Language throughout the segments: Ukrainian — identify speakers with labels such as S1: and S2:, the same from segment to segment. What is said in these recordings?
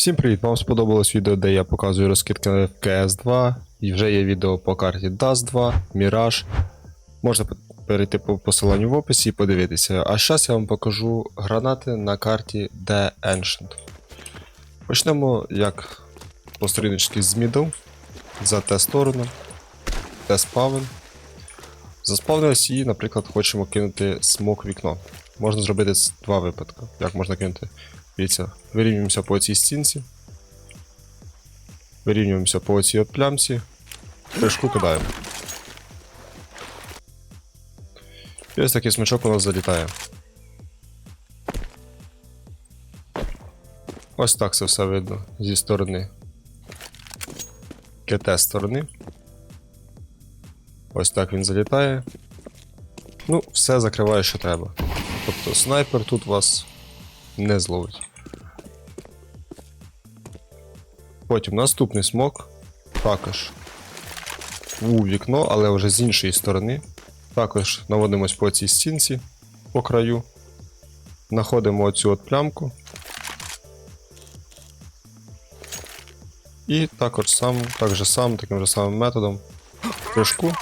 S1: Всім привіт! Вам сподобалось відео, де я показую розкидки в CS2. І вже є відео по карті Dust 2, Mirage. Можна перейти по посиланню в описі і подивитися. А зараз я вам покажу гранати на карті The Ancient. Почнемо як по сторіночці з middle, за те сторону, те спавен. Заспавнились і, наприклад, хочемо кинути смок вікно. Можна зробити два випадки. Як можна кинути? Дивіться, вирівнюємося по цій стінці. Вирівнюємося по цій от плямці. Прыжку кидаємо. І ось такий смачок у нас залітає. Ось так це все видно зі сторони КТ сторони. Ось так він залітає. Ну, все закриває, що треба. Тобто снайпер тут вас не зловить. Потім наступний смок. Також у вікно, але вже з іншої сторони. Також наводимось по цій стінці по краю. Знаходимо оцю от плямку. І також сам, так же сам, таким же самим методом прыжку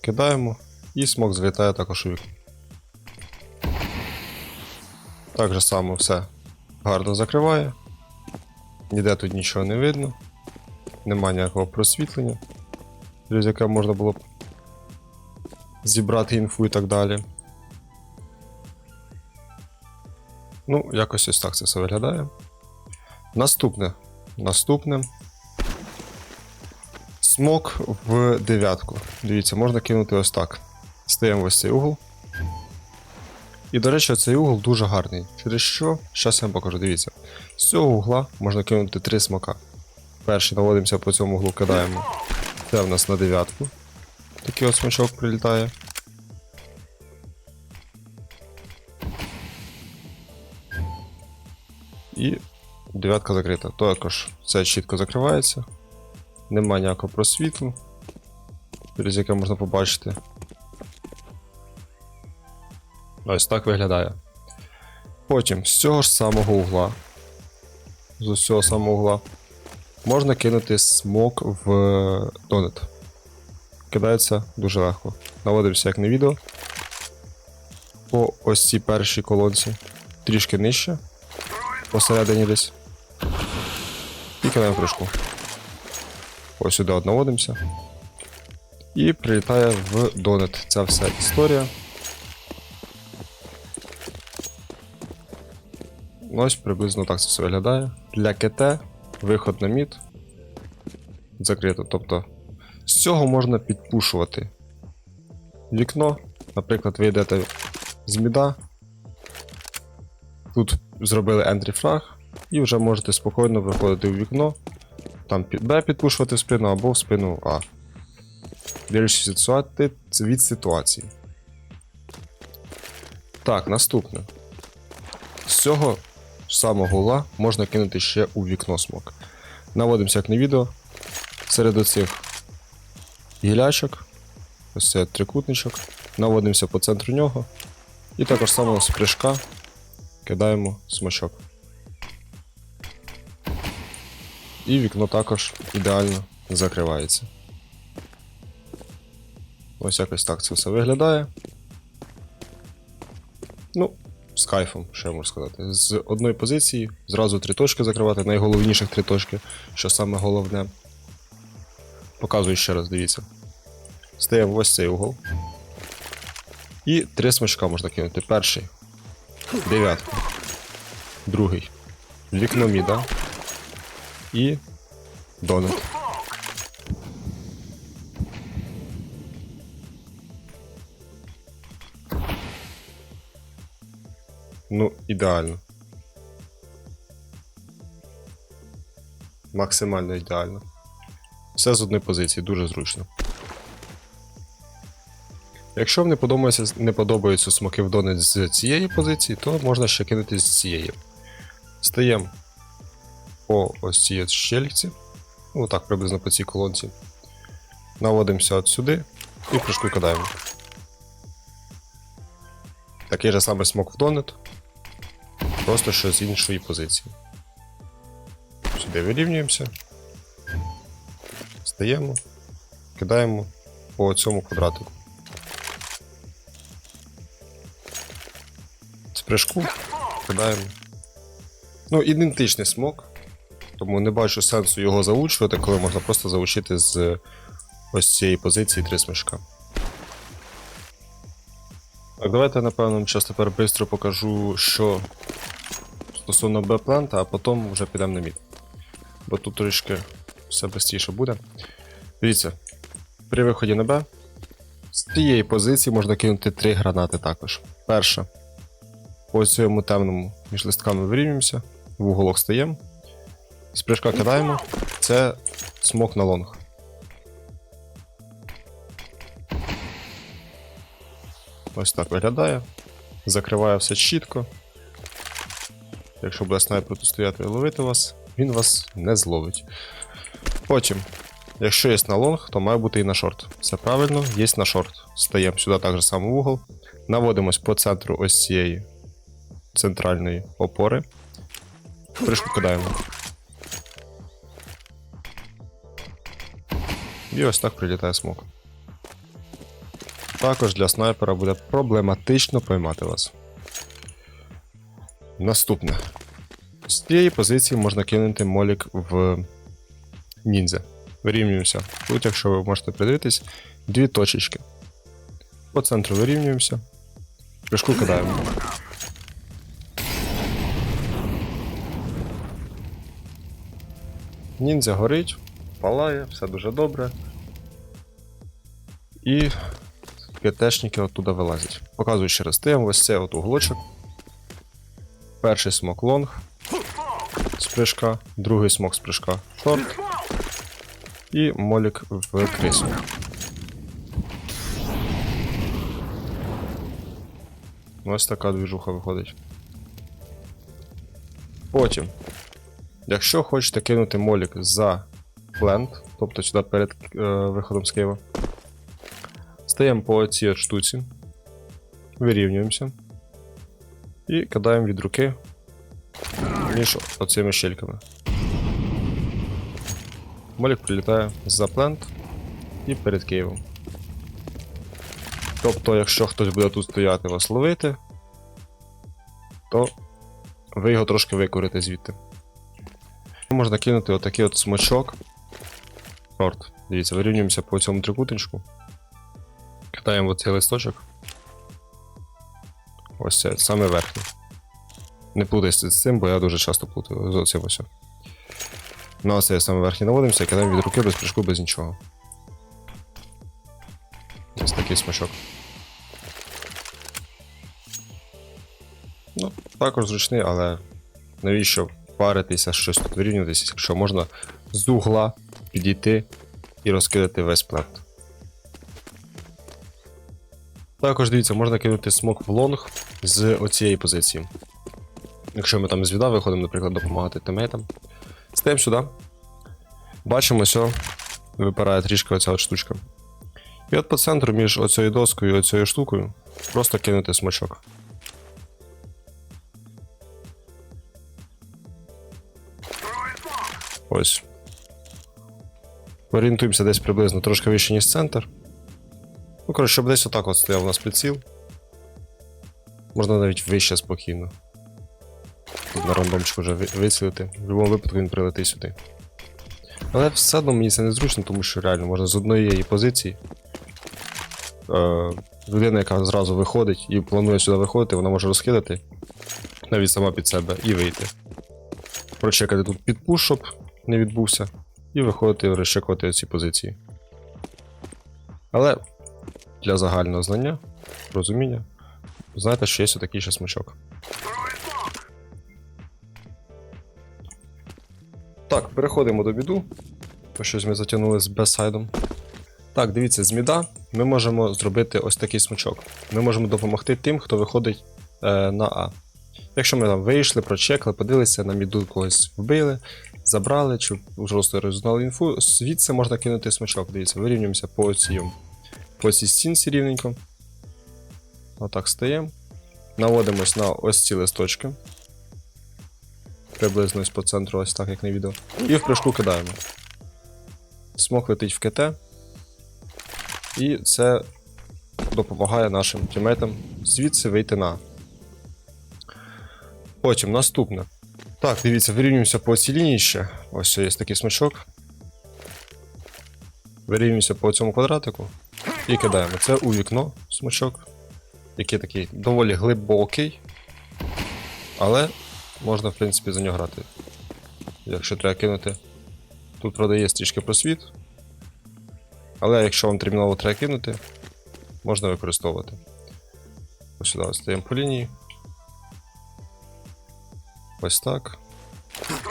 S1: кидаємо і смок злітає також у вікно. Так же само все гарно закриває. Ніде тут нічого не видно. Нема ніякого просвітлення, через яке можна було б зібрати інфу і так далі. Ну, якось ось так це все виглядає. Наступне. Наступне. Смок в дев'ятку. Дивіться, можна кинути ось так. Стаємо в ось цей угол. І, до речі, цей угол дуже гарний. Через що? Зараз я вам покажу, дивіться. З цього угла можна кинути три смока. Перший наводимося по цьому углу, кидаємо. Це в нас на дев'ятку. Такий от смачок прилітає. І дев'ятка закрита. Також це чітко закривається. Нема ніякого просвітлу, через яке можна побачити. Ось так виглядає. Потім з цього ж самого угла. З ось цього самого угла. Можна кинути смок в донет. Кидається дуже легко. Наводимося як на відео. По ось цій першій колонці. Трішки нижче. Посередині десь. І кидаємо кришку. Ось сюди наводимося. І прилітає в донет. Ця вся історія. Ось приблизно так це все виглядає. Для КТ виход на мід закрито. Тобто з цього можна підпушувати вікно. Наприклад, ви йдете з міда. Тут зробили flag, і вже можете спокійно виходити в вікно. Там Б підпушувати в спину або в спину А. Дивлячись від ситуації. Так, наступне. З цього самого угла можна кинути ще у вікно смок. Наводимося як на відео. Серед оцих гілячок, ось це трикутничок. Наводимося по центру нього. І також само з прыжка кидаємо смачок. І вікно також ідеально закривається. Ось якось так це все виглядає. Ну, з кайфом, що я можу сказати. З одної позиції зразу три точки закривати, найголовніших три точки, що саме головне. Показую ще раз, дивіться. Стаємо ось цей угол. І три смачка можна кинути. Перший. Дев'ятку. Другий. Вікно міда. І. Донат. Ну, ідеально. Максимально ідеально. Все з одної позиції, дуже зручно. Якщо вам не подобаються, не подобаються смоки в донет з цієї позиції, то можна ще кинути з цієї. Стаємо по ось цій щельці. Ну так, приблизно по цій колонці. Наводимося от сюди і прыжку кидаємо. Такий же самий смок в донет. Просто що з іншої позиції. сюди вирівнюємося. Стаємо, кидаємо по цьому квадратику. Спряжку кидаємо. Ну, ідентичний смок. Тому не бачу сенсу його заучувати, коли можна просто заучити з ось цієї позиції три смішка. Так, давайте, напевно, час тепер швидко покажу, що стосовно Б-плента, а потім вже підемо на мід. Бо тут трішки все швидше буде. Дивіться, при виході на Б з цієї позиції можна кинути три гранати також. Перша. По цьому темному між листками вирівнюємося, в уголок стаємо. З прыжка кидаємо. Це смок на лонг. Ось так виглядає. Закриває все чітко. Якщо буде снайпер тут стояти і ловити вас, він вас не зловить. Потім, якщо є на лонг, то має бути і на шорт. Все правильно, є на шорт. Стаємо сюди так же само в угол. Наводимось по центру ось цієї центральної опори. Пришку кидаємо. І ось так прилітає смок. Також для снайпера буде проблематично поймати вас. Наступне. З цієї позиції можна кинути молік в ніндзя. Вирівнюємося. Тут, якщо ви можете придивитись, дві точечки. По центру вирівнюємося. Прыжку кидаємо. Ніндзя горить, палає, все дуже добре. І КТшники оттуда вилазять. Показую ще раз. Стаємо ось цей от углочок. Перший смок лонг з другий смок з прыжка шорт. І молік в крису. Ось така двіжуха виходить. Потім, якщо хочете кинути молік за плент, тобто сюди перед е, виходом з Києва, стаємо по цій штуці, вирівнюємося і кидаємо від руки між оцими щельками. Молік прилітає за плент і перед Києвом. Тобто, якщо хтось буде тут стояти вас ловити, то ви його трошки викорите звідти. Можна кинути отакий от смачок. Шорт. Дивіться, вирівнюємося по цьому трикутничку. Кидаємо оцей листочок. Ось це, саме верхній. Не плутайся з цим, бо я дуже часто плутаю з оцим ось. На оцей саме верхній наводимося, кидаємо від руки без прыжку, без нічого. Ось такий смачок. Ну, також зручний, але навіщо паритися, щось тут вирівнюватися, якщо можна з угла підійти і розкидати весь плент. Також дивіться, можна кинути смок в лонг з оцієї позиції. Якщо ми там з віда виходимо, наприклад, допомагати тимейтам. Стаємо сюди. Бачимо, що випирає трішки оця от штучка. І от по центру між оцією доскою і оцією штукою просто кинути смачок. Ось. Орієнтуємося десь приблизно трошки вище, ніж центр. Ну, коротше, щоб десь отак от стояв у нас приціл. Можна навіть вище спокійно. Тут на рандомчику вже вицілити. В будь-якому випадку він прилетить сюди. Але все одно мені це незручно, тому що реально можна з однієї позиції. Е, людина, яка зразу виходить і планує сюди виходити, вона може розкидати навіть сама під себе і вийти. Прочекати тут підпуш, щоб не відбувся, і виходити розчекувати ці позиції. Але для загального знання, розуміння, знаєте, що є такий ще смачок. Так, переходимо до біду. Бо щось ми затягнули з бесайдом. Так, дивіться, з міда ми можемо зробити ось такий смачок. Ми можемо допомогти тим, хто виходить е, на А. Якщо ми там вийшли, прочекли, подивилися, на міду когось вбили, забрали, чи просто розузнали інфу, звідси можна кинути смачок. Дивіться, вирівнюємося по цій, по цій стінці рівненько. Отак стаємо. Наводимось на ось ці листочки. приблизно ось по центру, ось так, як на відео. І в прыжку кидаємо. Смок летить в КТ. І це допомагає нашим тімейтам звідси вийти на. Потім наступне. Так, дивіться, вирівнюємося по цій лінії ще. Ось є такий смачок. Вирівнюємося по цьому квадратику і кидаємо. Це у вікно смачок, який такий доволі глибокий. Але можна, в принципі, за нього грати. Якщо треба кинути. Тут правда є трішки просвіт. Але якщо вам терміново треба кинути, можна використовувати. Ось сюди стаємо по лінії. Ось так.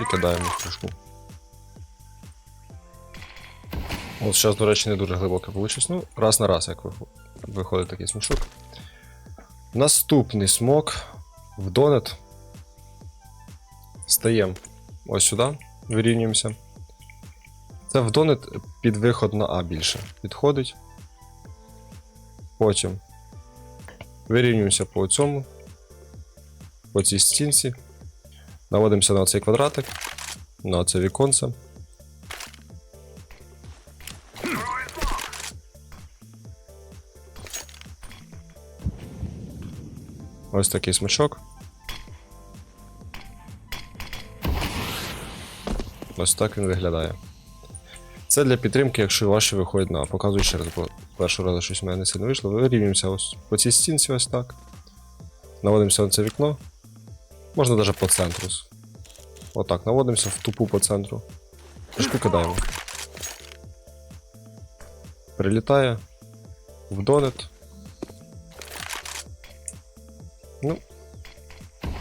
S1: І кидаємо в кружку. От зараз, до речі, не дуже глибоко вийшло. Ну, раз на раз, як виходить такий смішок. Наступний смок в донет. Стаємо ось сюди, вирівнюємося. Це в донет під виход на А більше. Підходить. Потім вирівнюємося по цьому, по цій стінці. Наводимося на цей квадратик, на це віконце. Ось такий смачок. Ось так він виглядає. Це для підтримки, якщо ваші виходять на. Показую ще раз, бо першого разу щось в мене не сильно вийшло. Вирівнюємося ось по цій стінці, ось так. Наводимося на це вікно. Можна навіть по центру. Отак, наводимося в тупу по центру. Трішки кидаємо. Прилітає. В донет.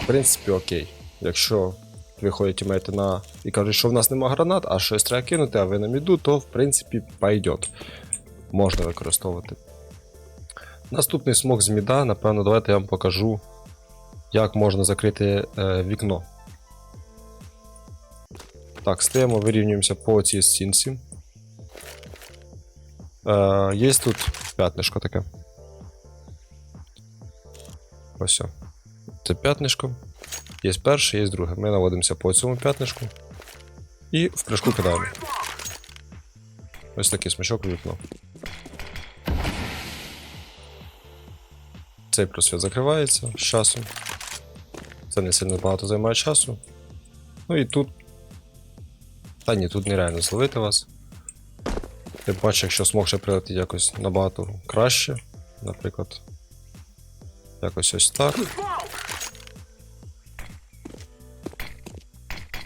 S1: В принципі, окей. Якщо виходять тімейти на і кажуть, що в нас нема гранат, а щось треба кинути, а ви на міду, то в принципі пойдет. Можна використовувати. Наступний смок з міда, напевно, давайте я вам покажу, як можна закрити е, вікно. Так, стаємо, вирівнюємося по цій стінці. Е, є тут п'ятнишко таке. Ось. Це п'ятнишко. Є перше, є друге. Ми наводимося по цьому п'ятнишку. І в прыжку кидаємо. Ось такий смачок у вікно. Цей просвіт закривається з часом. Це не сильно багато займає часу. Ну і тут. Та ні, тут нереально зловити вас. Тим паче, якщо смог ще прилетить якось набагато краще. Наприклад. Якось ось так.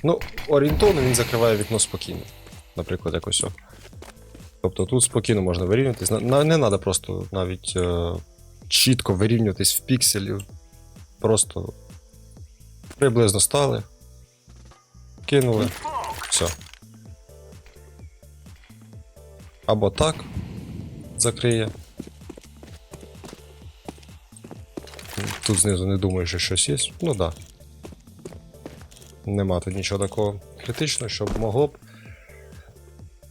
S1: Ну, орієнтовно він закриває вікно спокійно. Наприклад, якось о. Тобто тут спокійно можна вирівнюватись. Не треба просто навіть е, чітко вирівнюватись в пікселі. Просто приблизно стали. Кинули. Все. Або так закриє. Тут знизу не думаю, що щось є. Ну так. Да. Нема тут нічого такого критичного, щоб могло б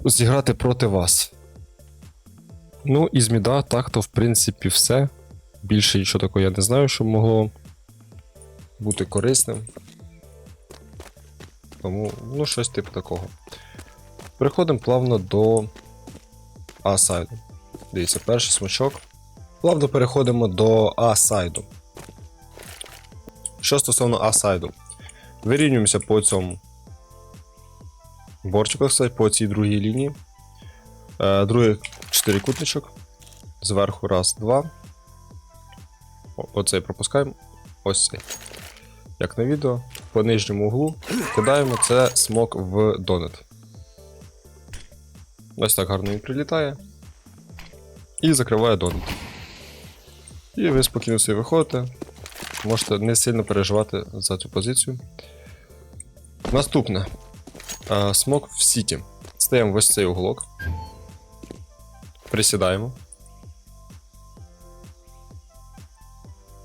S1: зіграти проти вас. Ну, і з міда, так, то в принципі все. Більше нічого такого я не знаю, що могло бути корисним. Тому, ну, щось типу такого. Переходимо плавно до А-сайду. Дивіться, перший смачок. Плавно переходимо до А-сайду. Що стосовно А-сайду. Вирівнюємося по цьому борчику, кстати, по цій другій лінії. Е, другий чотирикутничок. Зверху раз, два. Оцей пропускаємо. Ось цей. Як на відео. По нижньому углу кидаємо це смок в донет. Ось так гарно він прилітає. І закриває донет. І ви спокійно собі виходите. Можете не сильно переживати за цю позицію. Наступне. Смок в сіті. Стаємо в ось цей уголок. Присідаємо.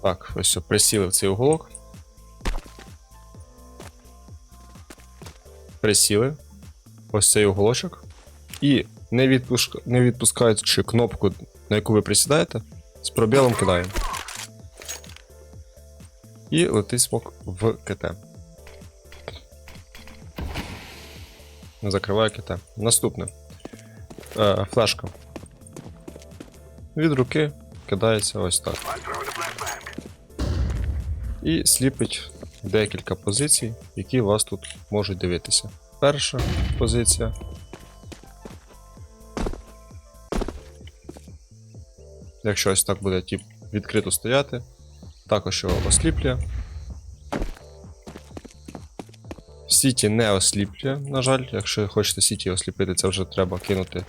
S1: Так, ось все, присіли в цей уголок. Присіли. Ось цей уголочок. І не, відпуск... не відпускаючи кнопку, на яку ви присідаєте, з пробілом кидаємо. І летить смок в КТ. Закриваю КТ. Наступне. Е, флешка. Від руки кидається ось так. І сліпить декілька позицій, які вас тут можуть дивитися. Перша позиція. Якщо ось так буде тип відкрито стояти, також його осліплює. Сіті не осліплює, на жаль, якщо хочете Сіті осліпити, це вже треба кинути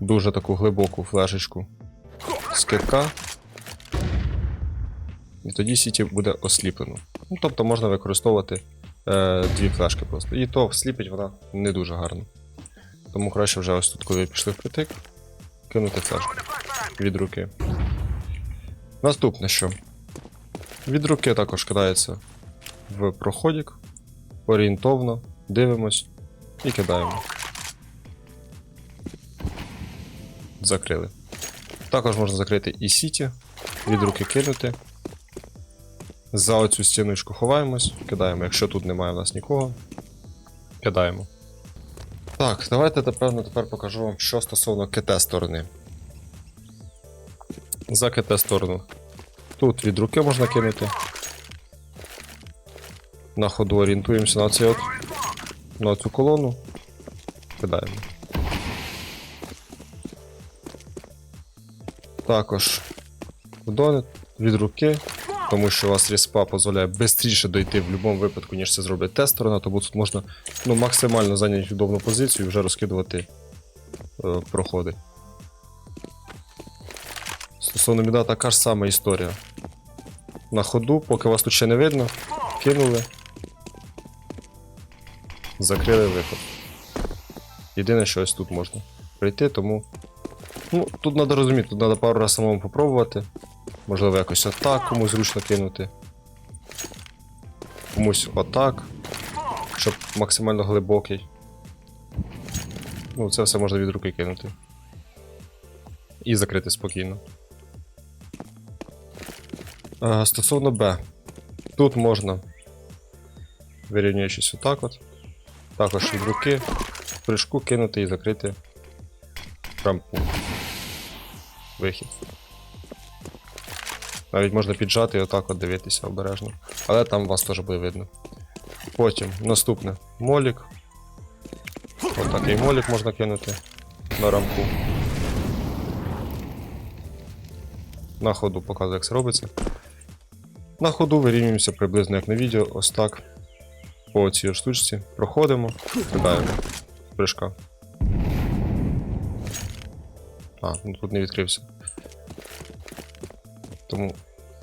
S1: дуже таку глибоку флешечку з китка. І тоді Сіті буде осліплено. Ну, тобто можна використовувати е, дві флешки просто. І то сліпить вона не дуже гарно. Тому краще вже ось тут, коли пішли в притик, кинути флешку від руки. Наступне що? Від руки також кидається в проходик. Орієнтовно, дивимось і кидаємо. Закрили. Також можна закрити і сіті, від руки кинути. За оцю стіночку ховаємось, кидаємо. Якщо тут немає в нас нікого, кидаємо. Так, давайте тепер, тепер покажу вам, що стосовно КТ сторони. За КТ сторону. Тут від руки можна кинути. На ходу орієнтуємося на цей от, на цю колону. Кидаємо. Також донет від руки, тому що у вас респа дозволяє швидше дойти в будь-якому випадку, ніж це зробить те сторона, тому тут можна ну, максимально зайняти удобну позицію і вже розкидувати е, проходи. Стосовно міда така ж сама історія. На ходу, поки вас тут ще не видно, кинули. Закрили виход. Єдине, що ось тут можна прийти, тому. Ну, тут треба розуміти, тут треба пару разів самому попробувати. Можливо, якось отак комусь зручно кинути. Комусь отак. Щоб максимально глибокий. Ну, це все можна від руки кинути. І закрити спокійно. Е, Стосовно Б. Тут можна, вирівнюючись отак от. Також від руки в прыжку кинути і закрити рампу. Вихід. Навіть можна піджати і отак от дивитися обережно. Але там вас теж буде видно. Потім наступне молік. Отакий молік можна кинути на рамку. На ходу показую, як це робиться. На ходу вирівнюємося приблизно як на відео, ось так. По цій штучці. Проходимо, кидаємо. Прыжка. А, ну тут не відкрився. Тому,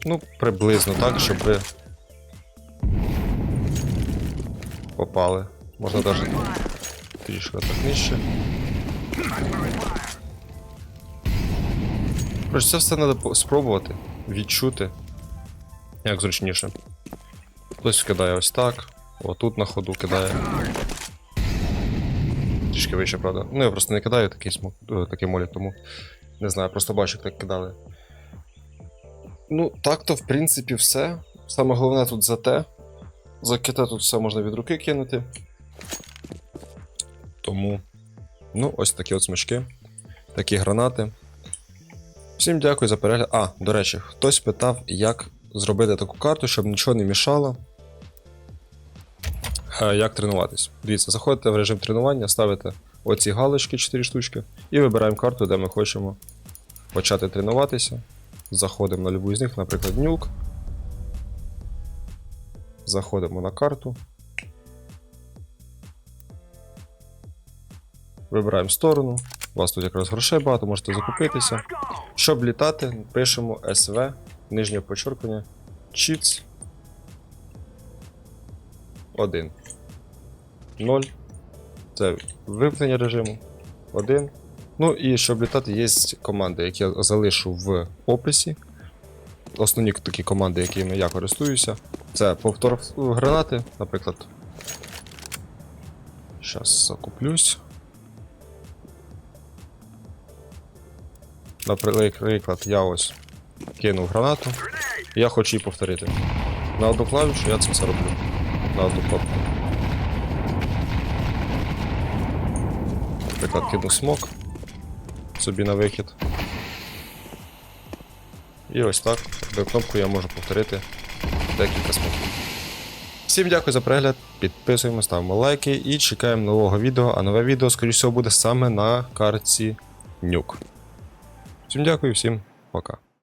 S1: ну, приблизно так, щоб ви попали. Можна навіть трішки так нижче. Коротше, це все треба спробувати, відчути, як зручніше. Хтось кидає ось так, отут на ходу кидає. Трішки вище, правда. Ну, я просто не кидаю такий, смок, е, такий молік, тому не знаю, просто бачу, як так кидали. Ну, так-то, в принципі, все. Саме головне тут за те. За КТ тут все можна від руки кинути. Тому. Ну, ось такі от смачки. Такі гранати. Всім дякую за перегляд. А, до речі, хтось питав, як зробити таку карту, щоб нічого не мішало. Е, Як тренуватись? Дивіться, заходите в режим тренування, ставите оці галочки 4 штучки і вибираємо карту, де ми хочемо почати тренуватися. Заходимо на любу з них, наприклад, нюк. Заходимо на карту. Вибираємо сторону. У вас тут якраз грошей багато, можете закупитися. Щоб літати, пишемо SV, нижнє почерпання, Cheats 1. 0. Це вимкнення режиму. 1. Ну і щоб літати, є команди, які я залишу в описі. Основні такі команди, якими я користуюся. Це повтор гранати, наприклад. Зараз закуплюсь. Наприклад, я ось кинув гранату. Я хочу її повторити. На одну клавішу я це все роблю. На одну кнопку. Наприклад, кину смок собі на вихід. І ось так, одною кнопкою я можу повторити декілька смоків. Всім дякую за перегляд, підписуємо, ставимо лайки і чекаємо нового відео, а нове відео, скоріш всього, буде саме на картці Нюк. Всім дякую, всім пока.